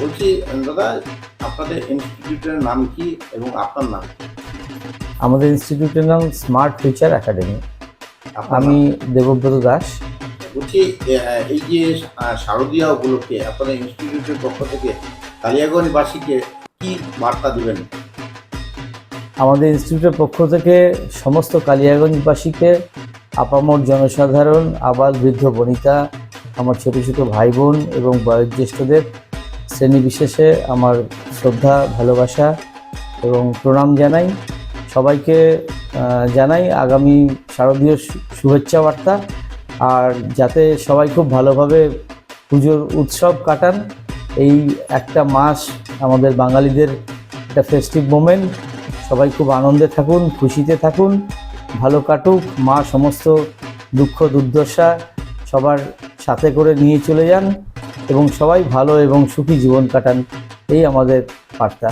বলছি দাদা আপনাদের ইনস্টিটিউটের নাম কি এবং আপনার নাম আমাদের ইনস্টিটিউটের নাম স্মার্ট ফিউচার একাডেমি আমি দেবব্রত দাস। বলছি এই যে শারদীয়া উপলক্ষে আপনাদের ইনস্টিটিউটের পক্ষ থেকে কালিয়াগঞ্জবাসীকে কি বার্তা দিবেন? আমাদের ইনস্টিটিউটের পক্ষ থেকে সমস্ত কালিয়াগঞ্জবাসীকে আপামর জনসাধারণ আবাল বৃদ্ধ বনিতা আমার ছোট ছোট ভাই বোন এবং বয়োজ্যেষ্ঠদের শ্রেণি বিশেষে আমার শ্রদ্ধা, ভালোবাসা এবং প্রণাম জানাই। সবাইকে জানাই আগামী শারদীয় শুভেচ্ছা বার্তা। আর যাতে সবাই খুব ভালোভাবে পুজোর উৎসব কাটান, এই একটা মাস আমাদের বাঙালিদের একটা ফেস্টিভ মোমেন্ট সবাই খুব আনন্দে থাকুন, খুশিতে থাকুন, ভালো কাটুক, মা সমস্ত দুঃখ দুর্দশা সবার সাথে করে নিয়ে চলে যান। এবং সবাই ভালো এবং সুখী জীবন কাটান এই আমাদের বার্তা।